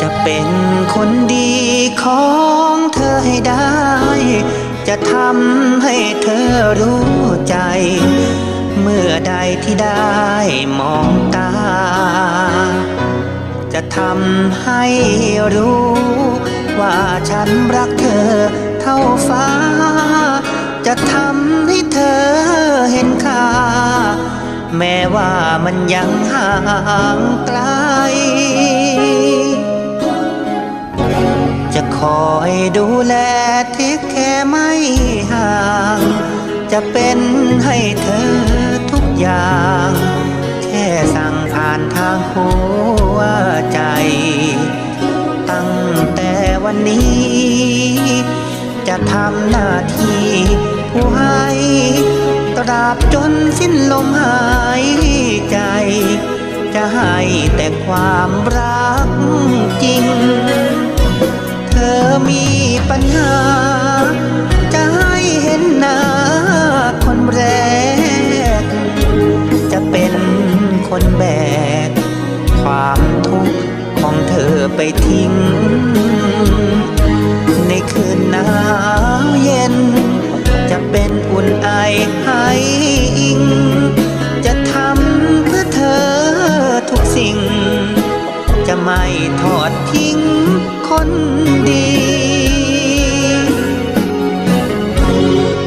จะเป็นคนดีของเธอให้ได้ จะทำให้เธอรู้ใจ เมื่อใดที่ได้มองตา จะทำให้รู้ ว่าฉันรักเธอเท่าฟ้า จะทำ แม้ว่ามันยังห่างไกล จะคอยดูแลเทคแค่ไม่ห่าง จะเป็นให้เธอทุกอย่าง แค่สั่งผ่านทางหัวใจ ตั้งแต่วันนี้ จะทำหน้าที่ผู้ให้ ตราบจนสิ้นลมหายใจ จะให้แต่ความรักจริง เธอมีปัญหา จะให้เห็นหน้าคนแรก จะเป็นคนแบก ความทุกข์ของเธอไปทิ้ง ในคืนหนาวเย็น ให้อิง จะทำเพื่อเธอทุกสิ่ง จะไม่ทอดทิ้งคนดี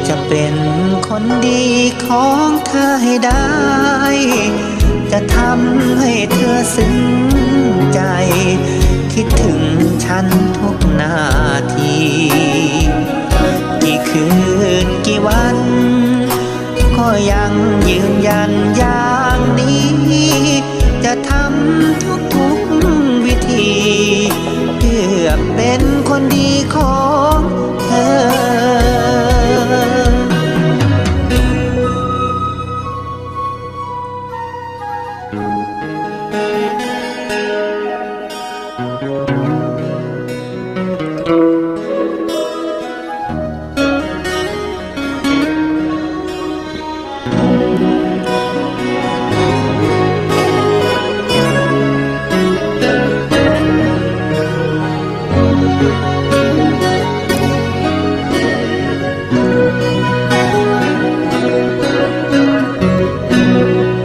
จะเป็นคนดีของเธอให้ได้ จะทำให้เธอซึ้งใจ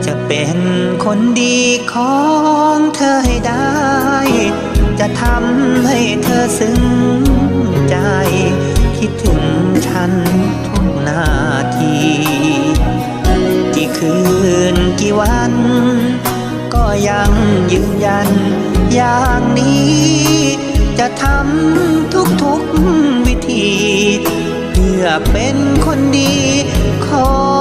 จะเป็นคนดีของเธอให้ได้ จะทำให้เธอซึ้งใจ คิดถึงฉันทุกนาทีกี่คืนกี่วัน ก็ยังยืนยันอย่างนี้ จะทำทุกทุกวิธี เพื่อเป็นคนดีขอ